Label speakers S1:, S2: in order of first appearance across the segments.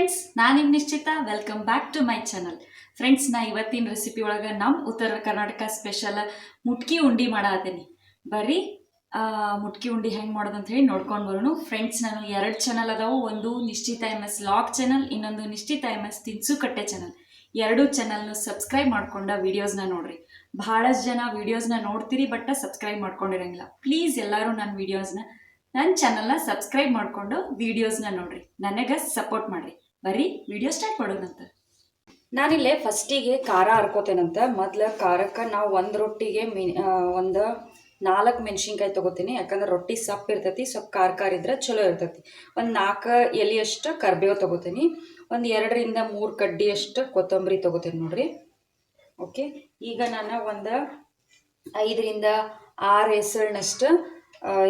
S1: Friends ನಾನು ನಿಮ್ಮ ನಿಶ್ಚಿತ. Welcome back to my channel friends ನಾ ಇವತ್ತಿನ ರೆಸಿಪಿ ಒಳಗೆ ನಮ್ಮ ಉತ್ತರ ಕರ್ನಾಟಕ ಸ್ಪೆಷಲ್ ಮುಟ್ಕಿ ಉಂಡಿ ಮಾಡಾತೀನಿ. ಬರೀ ಮುಟ್ಕಿ ಉಂಡಿ ಹೆಂಗೆ ಮಾಡೋದು ಅಂತ ಹೇಳಿ ನೋಡ್ಕೊಂಡು ಬರೋಣ. ಫ್ರೆಂಡ್ಸ್ ನಾನು ಎರಡು ಚಾನಲ್ ಅದಾವು. ಒಂದು ನಿಶ್ಚಿತ ಎಂ ಎಸ್ ಲಾಗ್ ಚಾನಲ್ ಇನ್ನೊಂದು ನಿಶ್ಚಿತ ಎಂ ಎಸ್ ತಿನ್ಸುಕಟ್ಟೆ ಚಾನಲ್ ಎರಡೂ ಚಾನಲ್ನು ಸಬ್ಸ್ಕ್ರೈಬ್ ಮಾಡ್ಕೊಂಡ ವೀಡಿಯೋಸ್ನ ನೋಡ್ರಿ. ಭಾಳಷ್ಟು ಜನ ವೀಡಿಯೋಸ್ನ ನೋಡ್ತೀರಿ ಬಟ್ ಸಬ್ಸ್ಕ್ರೈಬ್ ಮಾಡ್ಕೊಂಡಿರಂಗಿಲ್ಲ. ಪ್ಲೀಸ್ ಎಲ್ಲರೂ ನನ್ನ ವೀಡಿಯೋಸ್ನ ನನ್ನ ಚಾನಲ್ನ ಸಬ್ಸ್ಕ್ರೈಬ್ ಮಾಡಿಕೊಂಡು ವೀಡಿಯೋಸ್ನ ನೋಡ್ರಿ. ನನಗೆ ಸಪೋರ್ಟ್ ಮಾಡ್ರಿ. ಬರ್ರಿ ವಿಡಿಯೋ ಸ್ಟಾರ್ಟ್ ಮಾಡೋಣಂತ ನಾನಿಲ್ಲೇ ಫಸ್ಟಿಗೆ ಖಾರ ಹರ್ಕೋತೇನಂತ. ಮೊದ್ಲು ಖಾರಕ್ಕೆ ನಾವು ಒಂದು ರೊಟ್ಟಿಗೆ ಮಿ ಒಂದು ನಾಲ್ಕು ಮೆಣಸಿನ್ಕಾಯಿ ತೊಗೋತೀನಿ. ಯಾಕಂದ್ರೆ ರೊಟ್ಟಿ ಸಪ್ಪು ಇರ್ತೈತಿ ಸ್ವಲ್ಪ ಖಾರ ಖಾರ ಇದ್ರೆ ಚಲೋ ಇರ್ತೈತಿ. ಒಂದು ನಾಲ್ಕು ಎಲೆಯಷ್ಟು ಕರ್ಬೇವು ತೊಗೋತೀನಿ. ಒಂದು ಎರಡರಿಂದ ಮೂರು ಕಡ್ಡಿಯಷ್ಟು ಕೊತ್ತಂಬರಿ ತೊಗೋತೀನಿ ನೋಡ್ರಿ. ಓಕೆ ಈಗ ನಾನು ಒಂದು ಐದರಿಂದ ಆರು ಹೆಸರಿನಷ್ಟು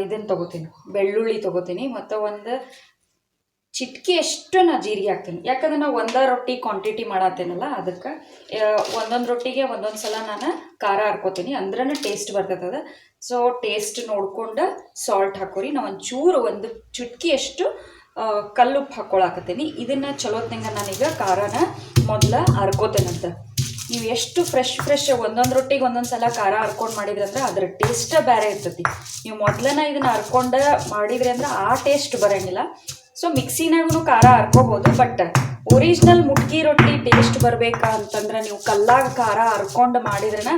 S1: ಇದನ್ನು ತೊಗೋತೀನಿ. ಬೆಳ್ಳುಳ್ಳಿ ತೊಗೋತೀನಿ. ಮತ್ತು ಒಂದು ಚಿಟ್ಕಿ ಅಷ್ಟು ನಾ ಜೀರಿಗೆ ಹಾಕ್ತೀನಿ. ಯಾಕಂದ್ರೆ ನಾವು ಒಂದೇ ರೊಟ್ಟಿ ಕ್ವಾಂಟಿಟಿ ಮಾಡತ್ತೇನಲ್ಲ, ಅದಕ್ಕೆ ಒಂದೊಂದು ರೊಟ್ಟಿಗೆ ಒಂದೊಂದು ಸಲ ನಾನು ಖಾರ ಹಾಕೋತೀನಿ ಅಂದ್ರೆ ಟೇಸ್ಟ್ ಬರ್ತದ ಸೊ ಟೇಸ್ಟ್ ನೋಡ್ಕೊಂಡು ಸಾಲ್ಟ್ ಹಾಕೋರಿ. ನಾ ಒಂಚೂರು ಒಂದು ಚುಟ್ಕಿಯಷ್ಟು ಕಲ್ಲು ಕಲ್ಲುಪ್ಪು ಹಾಕ್ಕೊಳಕತ್ತೀನಿ ಇದನ್ನು ಚಲೋತ್ನಂಗ ನಾನೀಗ ಖಾರನ ಮೊದಲ ಹರ್ಕೋತೇನಂತ. ನೀವು ಎಷ್ಟು ಫ್ರೆಶ್ ಫ್ರೆಶ್ ಒಂದೊಂದು ರೊಟ್ಟಿಗೆ ಒಂದೊಂದು ಸಲ ಖಾರ ಹರ್ಕೊಂಡು ಮಾಡಿದ್ರೆ ಅಂದ್ರೆ ಅದ್ರ ಟೇಸ್ಟ ಬೇರೆ ಇರ್ತೈತಿ. ನೀವು ಮೊದಲನೇ ಇದನ್ನ ಹರ್ಕೊಂಡು ಮಾಡಿದ್ರಿ ಅಂದ್ರೆ ಆ ಟೇಸ್ಟ್ ಬರಂಗಿಲ್ಲ. ಸೊ ಮಿಕ್ಸಿನಾಗೂ ಖಾರ ಹರ್ಕೋಬೋದು ಬಟ್ ಒರಿಜಿನಲ್ ಮುಟ್ಗಿ ರೊಟ್ಟಿ ಟೇಸ್ಟ್ ಬರ್ಬೇಕಾ ಅಂತಂದ್ರೆ ನೀವು ಕಲ್ಲಾಗ ಖಾರ ಹರ್ಕೊಂಡು ಮಾಡಿದ್ರನ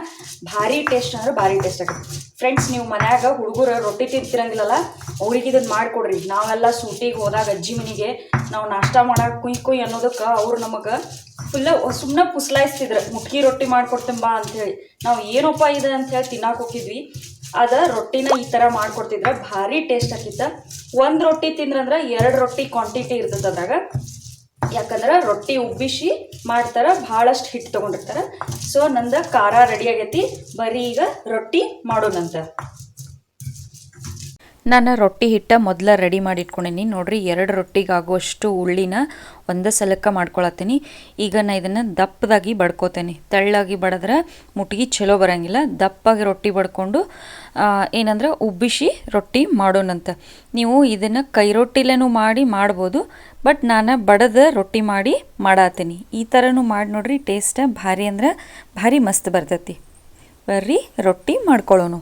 S1: ಭಾರಿ ಟೇಸ್ಟ್ ಅಂದ್ರೆ ಭಾರಿ ಟೇಸ್ಟ್ ಆಗುತ್ತೆ. ಫ್ರೆಂಡ್ಸ್ ನೀವು ಮನ್ಯಾಗ ಹುಡುಗರು ರೊಟ್ಟಿ ತಿಂತಿರಂಗಿಲ್ಲಲ್ಲ, ಅವ್ರಿಗೆ ಇದನ್ನ ಮಾಡಿಕೊಡ್ರಿ. ನಾವೆಲ್ಲ ಸೂಟಿಗೆ ಹೋದಾಗ ಅಜ್ಜಿ ಮನೆಗೆ ನಾವು ನಾಷ್ಟ ಮಾಡೋಕೆ ಕುಯ್ ಕುಯ್ ಅನ್ನೋದಕ್ಕೆ ಅವ್ರು ನಮಗೆ ಫುಲ್ಲ ಸುಮ್ಮನೆ ಪುಸ್ಲಾಯಿಸ್ತಿದ್ರು. ಮುಟ್ಗಿ ರೊಟ್ಟಿ ಮಾಡ್ಕೊಡ್ತಂಬ ಅಂಥೇಳಿ ನಾವು ಏನಪ್ಪ ಇದೆ ಹೇಳಿ ತಿನ್ನಕ್ಕೆ ಹೋಗಿದ್ವಿ. ಅದ ರೊಟ್ಟಿನ ಈ ಥರ ಮಾಡ್ಕೊಡ್ತಿದ್ರೆ, ಭಾರಿ ಟೇಸ್ಟ್ ಆಕಿತ್ತ. ಒಂದು ರೊಟ್ಟಿ ತಿಂದ್ರಂದ್ರೆ ಎರಡು ರೊಟ್ಟಿ ಕ್ವಾಂಟಿಟಿ ಇರ್ತದೆ ಅದ್ರಾಗ. ಯಾಕಂದ್ರೆ ರೊಟ್ಟಿ ಉಬ್ಬಿಸಿ ಮಾಡ್ತಾರೆ, ಭಾಳಷ್ಟು ಹಿಟ್ಟು ತೊಗೊಂಡಿರ್ತಾರೆ. ಸೊ ನಂದು ಖಾರ ರೆಡಿ ಆಗೈತಿ, ಬರೀ ಈಗ ರೊಟ್ಟಿ ಮಾಡೋಣಂತ.
S2: ನಾನು ರೊಟ್ಟಿ ಹಿಟ್ಟ ಮೊದಲ ರೆಡಿ ಮಾಡಿ ಇಟ್ಕೊಂಡೀನಿ ನೋಡ್ರಿ, ಎರಡು ರೊಟ್ಟಿಗಾಗುವಷ್ಟು ಉಳ್ಳಿನ ಒಂದೇ ಸಲಕ್ಕೆ ಮಾಡ್ಕೊಳತ್ತೀನಿ. ಈಗ ನಾ ಇದನ್ನು ದಪ್ಪದಾಗಿ ಬಡ್ಕೋತೇನೆ. ತೆಳ್ಳಾಗಿ ಬಡದ್ರೆ ಮುಟ್ಗಿ ಚಲೋ ಬರೋಂಗಿಲ್ಲ. ದಪ್ಪಾಗಿ ರೊಟ್ಟಿ ಬಡ್ಕೊಂಡು ಏನಂದ್ರೆ ಉಬ್ಬಿಸಿ ರೊಟ್ಟಿ ಮಾಡೋಣಂತ. ನೀವು ಇದನ್ನು ಕೈ ರೊಟ್ಟಿಲೇನೂ ಮಾಡಿ ಮಾಡ್ಬೋದು, ಬಟ್ ನಾನು ಬಡದ ರೊಟ್ಟಿ ಮಾಡಿ ಮಾಡತ್ತೀನಿ ಈ ಥರನೂ ಮಾಡಿ ನೋಡ್ರಿ, ಟೇಸ್ಟ ಭಾರಿ ಅಂದ್ರೆ ಭಾರಿ ಮಸ್ತ್ ಬರ್ತೈತಿ. ಬರ್ರಿ, ರೊಟ್ಟಿ ಮಾಡ್ಕೊಳ್ಳೋಣ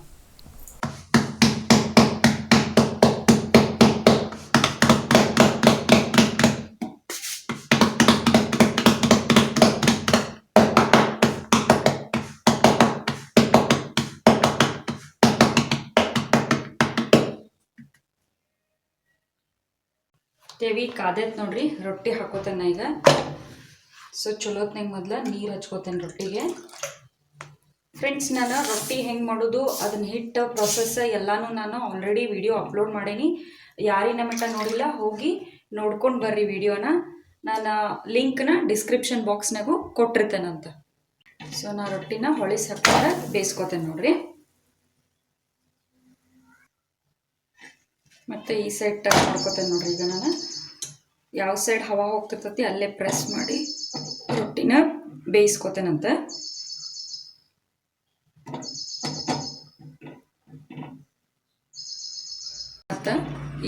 S1: ತೇವಿ ಕಾದೈತೆ ನೋಡ್ರಿ, ರೊಟ್ಟಿ ಹಾಕೋತೇನೆ ಈಗ. ಸೊ ಚಲೋತ್ನಾಗ ಮೊದ್ಲ ನೀರು ಹಚ್ಕೋತೇನೆ ರೊಟ್ಟಿಗೆ. ಫ್ರೆಂಡ್ಸ್ ನಾನು ರೊಟ್ಟಿ ಹೆಂಗೆ ಮಾಡೋದು ಅದನ್ನ ಹಿಟ್ಟು ಪ್ರೊಸೆಸ್ ಎಲ್ಲಾನು ನಾನು ಆಲ್ರೆಡಿ ವಿಡಿಯೋ ಅಪ್ಲೋಡ್ ಮಾಡೀನಿ. ಯಾರಿನ ಮಟ್ಟ ನೋಡಿಲ್ಲ, ಹೋಗಿ ನೋಡ್ಕೊಂಡು ಬರ್ರಿ ವಿಡಿಯೋನ ನಾನು ಲಿಂಕ್ನ ಡಿಸ್ಕ್ರಿಪ್ಷನ್ ಬಾಕ್ಸ್ನಾಗೂ ಕೊಟ್ಟಿರ್ತೇನಂತ ಸೊ ನಾ ರೊಟ್ಟಿನ ಹೊಳಿಸಿ ಹಾಕ್ತಾರೆ ಬೇಯಿಸ್ಕೋತೇನೆ ನೋಡ್ರಿ. ಮತ್ತು ಈ ಸೈಡ್ ಟಚ್ ಮಾಡ್ಕೋತೇನೆ ನೋಡ್ರಿ ಈಗ ನಾನು. ಯಾವ ಸೈಡ್ ಹವಾ ಹೋಗ್ತಿರ್ತೈತಿ ಅಲ್ಲೇ ಪ್ರೆಸ್ ಮಾಡಿ ರೊಟ್ಟಿನ ಬೇಯಿಸ್ಕೋತೇನಂತ. ಮತ್ತು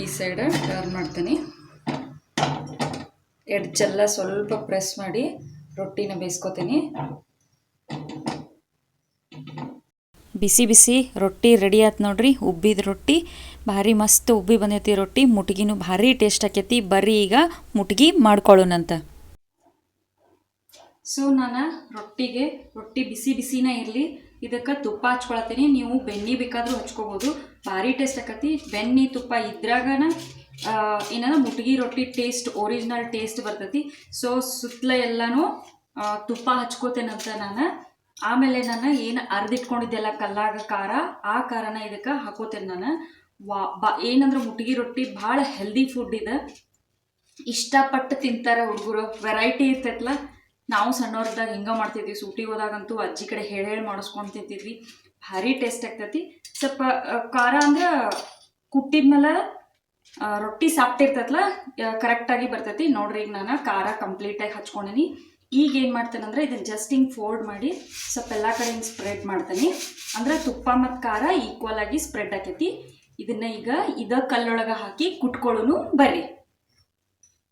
S1: ಈ ಸೈಡ್ ಟರ್ನ್ ಮಾಡ್ತೀನಿ. ಎಡ್ಜೆಲ್ಲ ಸ್ವಲ್ಪ ಪ್ರೆಸ್ ಮಾಡಿ ರೊಟ್ಟಿನ ಬೇಯಿಸ್ಕೋತೀನಿ.
S2: ಬಿಸಿ ಬಿಸಿ ರೊಟ್ಟಿ ರೆಡಿ ಆಯ್ತು ನೋಡ್ರಿ, ಉಬ್ಬಿದ ರೊಟ್ಟಿ. ಭಾರಿ ಮಸ್ತ್ ಉಬ್ಬಿ ಬಂದೈತಿ ರೊಟ್ಟಿ. ಮುಟ್ಗಿನೂ ಭಾರಿ ಟೇಸ್ಟ್ ಆಕೈತಿ. ಬರ್ರಿ ಈಗ ಮುಟ್ಗಿ ಮಾಡ್ಕೊಳ್ಳೋಣಂತ.
S1: ಸೊ ನಾನು ರೊಟ್ಟಿಗೆ, ರೊಟ್ಟಿ ಬಿಸಿ ಬಿಸಿನೇ ಇರಲಿ. ಇದಕ್ಕೆ ತುಪ್ಪ ಹಚ್ಕೊಳತ್ತೀನಿ. ನೀವು ಬೆಣ್ಣೆ ಬೇಕಾದರೂ ಹಚ್ಕೋಬೋದು. ಭಾರಿ ಟೇಸ್ಟ್ ಆಕತಿ. ಬೆಣ್ಣೆ, ತುಪ್ಪ ಇದ್ರಾಗನ ಏನಾರ ಮುಟ್ಗಿ ರೊಟ್ಟಿ ಟೇಸ್ಟ್ ಒರಿಜಿನಲ್ ಟೇಸ್ಟ್ ಬರ್ತೈತಿ. ಸೊ ಸುತ್ತಲ ಎಲ್ಲನೂ ತುಪ್ಪ ಹಚ್ಕೋತೇನಂತ ನಾನು ಆಮೇಲೆ ನಾನು ಏನು ಅರ್ದಿಟ್ಕೊಂಡಿದ್ದೆಲ್ಲ ಕಲ್ಲಾಗ ಖಾರ, ಆ ಖಾರನ ಇದಕ್ಕೆ ಹಾಕೋತೇನೆ ನಾನು. ವಾ, ಬಾ, ಏನಂದ್ರೆ ಮುಟ್ಗಿ ರೊಟ್ಟಿ ಭಾಳ ಹೆಲ್ದಿ ಫುಡ್ ಇದೆ. ಇಷ್ಟಪಟ್ಟು ತಿಂತಾರೆ ಹುಡುಗರು ವೆರೈಟಿ ಇರ್ತೈತಲ್ಲ ನಾವು ಸಣ್ಣವ್ರದಾಗ ಹಿಂಗೆ ಮಾಡ್ತಿದ್ವಿ ಸೂಟಿಗೆ ಹೋದಾಗಂತೂ ಅಜ್ಜಿ ಕಡೆ ಹೇಳಿ ಹೇಳಿ ಮಾಡಿಸ್ಕೊಂಡು ತಿಂತಿದ್ವಿ. ಭಾರಿ ಟೇಸ್ಟ್ ಆಗ್ತೈತಿ. ಸ್ವಲ್ಪ ಖಾರ ಅಂದ್ರೆ ಕುಟ್ಟಿದ್ಮೇಲೆ ಮೇಲೆ ರೊಟ್ಟಿ ಸಾಪ್ಟಿರ್ತೈತಲ್ಲ ಕರೆಕ್ಟಾಗಿ ಬರ್ತೈತಿ. ನೋಡ್ರಿ ಈಗ ನಾನು ಖಾರ ಕಂಪ್ಲೀಟಾಗಿ ಹಚ್ಕೊಂಡೀನಿ. ಈಗ ಏನು ಮಾಡ್ತೇನೆ ಅಂದರೆ ಇದನ್ನು ಜಸ್ಟ್ ಹಿಂಗೆ ಫೋಲ್ಡ್ ಮಾಡಿ ಸ್ವಲ್ಪ ಎಲ್ಲ ಕಡೆ ಹಿಂಗೆ ಸ್ಪ್ರೆಡ್ ಮಾಡ್ತೀನಿ. ಅಂದ್ರೆ ತುಪ್ಪ ಮತ್ತು ಖಾರ ಈಕ್ವಲ್ ಆಗಿ ಸ್ಪ್ರೆಡ್ ಆಕೈತಿ. ಇದನ್ನ ಈಗ ಇದ ಕಲ್ಲೊಳಗೆ ಹಾಕಿ ಕುಟ್ಕೊಳ್ಳೋನು ಬರ್ರಿ.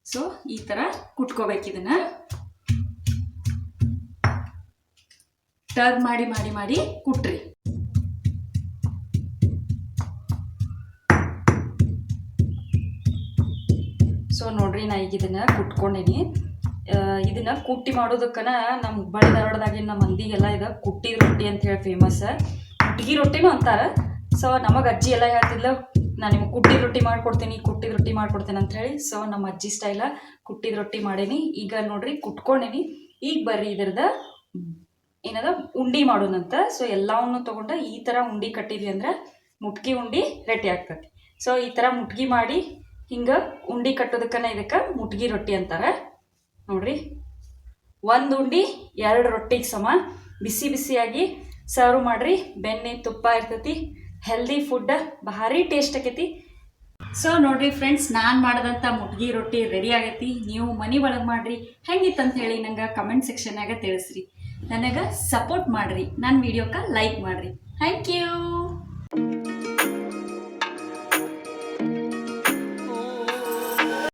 S1: ಸೊ ಈ ಥರ ಕುಟ್ಕೋಬೇಕು ಇದನ್ನು. ಟರ್ನ್ ಮಾಡಿ ಮಾಡಿ ಮಾಡಿ ಕುಟ್ರಿ. ಸೊ ನೋಡ್ರಿ ನಾ ಈಗ ಇದನ್ನ ಕುಟ್ಕೊಂಡೇನಿ. ಇದನ್ನ ಕುಟ್ಟಿ ಮಾಡೋದಕ್ಕನ ನಮ್ಮ ಹುಬ್ಬಳ್ಳಿ ಧಾರವಾಡದಾಗಿನ ನಮ್ಮ ಮಂದಿಗೆಲ್ಲ ಇದು ಕುಟ್ಟಿ ರೊಟ್ಟಿ ಅಂತ ಹೇಳಿ ಫೇಮಸ್ ಕುಟ್ಟಿಗೆ ರೊಟ್ಟಿನೂ ಅಂತಾರೆ. ಸೊ ನಮಗೆ ಅಜ್ಜಿ ಎಲ್ಲ ಹೇಳ್ತಿದ್ಲು ನಾನು ನಿಮ್ಗೆ ಕುಟ್ಟಿದ ರೊಟ್ಟಿ ಮಾಡ್ಕೊಡ್ತೀನಿ ಕುಟ್ಟಿದ ರೊಟ್ಟಿ ಮಾಡ್ಕೊಡ್ತೀನಿ ಅಂತ ಹೇಳಿ. ಸೊ ನಮ್ಮ ಅಜ್ಜಿ ಸ್ಟೈಲ ಕುಟ್ಟಿದ ರೊಟ್ಟಿ ಮಾಡೀನಿ. ಈಗ ನೋಡ್ರಿ ಕುಟ್ಕೊಂಡೇನಿ ಈಗ ಬರ್ರಿ ಇದ್ರದ ಏನದ? ಉಂಡಿ ಮಾಡೋಣಂತ ಸೊ ಎಲ್ಲವನ್ನು ತಗೊಂಡ ಈ ಥರ ಉಂಡಿ ಕಟ್ಟಿದ್ವಿ ಅಂದ್ರೆ ಮುಟ್ಗಿ ಉಂಡಿ ರೆಡಿ ಆಗ್ತದೆ ಸೊ ಈ ಥರ ಮುಟ್ಗಿ ಮಾಡಿ ಹಿಂಗೆ ಉಂಡಿ ಕಟ್ಟೋದಕ್ಕನ ಇದಕ್ಕೆ ಮುಟ್ಗಿ ರೊಟ್ಟಿ ಅಂತಾರೆ. ನೋಡ್ರಿ. ಒಂದು ಉಂಡಿ, ಎರಡು ರೊಟ್ಟಿಗೆ ಸಮ. ಬಿಸಿ ಬಿಸಿಯಾಗಿ ಸರ್ವ್ ಮಾಡ್ರಿ. ಬೆಣ್ಣೆ ತುಪ್ಪ ಇರ್ತೈತಿ. ಹೆಲ್ದಿ ಫುಡ್ ಭಾರಿ ಟೇಸ್ಟ್ ಆಕೈತಿ. ಸೊ ನೋಡ್ರಿ ಫ್ರೆಂಡ್ಸ್ ನಾನು ಮಾಡಿದಂಥ ಮುಟ್ಗಿ ರೊಟ್ಟಿ ರೆಡಿ ಆಗೈತಿ. ನೀವು ಮನೆ ಒಳಗೆ ಮಾಡ್ರಿ. ಹೆಂಗಿತ್ತಂತ ಹೇಳಿ ನಂಗೆ ಕಮೆಂಟ್ ಸೆಕ್ಷನ್ನಾಗ ತಿಳಿಸ್ರಿ. ನನಗೆ ಸಪೋರ್ಟ್ ಮಾಡ್ರಿ. ನನ್ನ ವಿಡಿಯೋಕ್ಕೆ ಲೈಕ್ ಮಾಡ್ರಿ. Thank you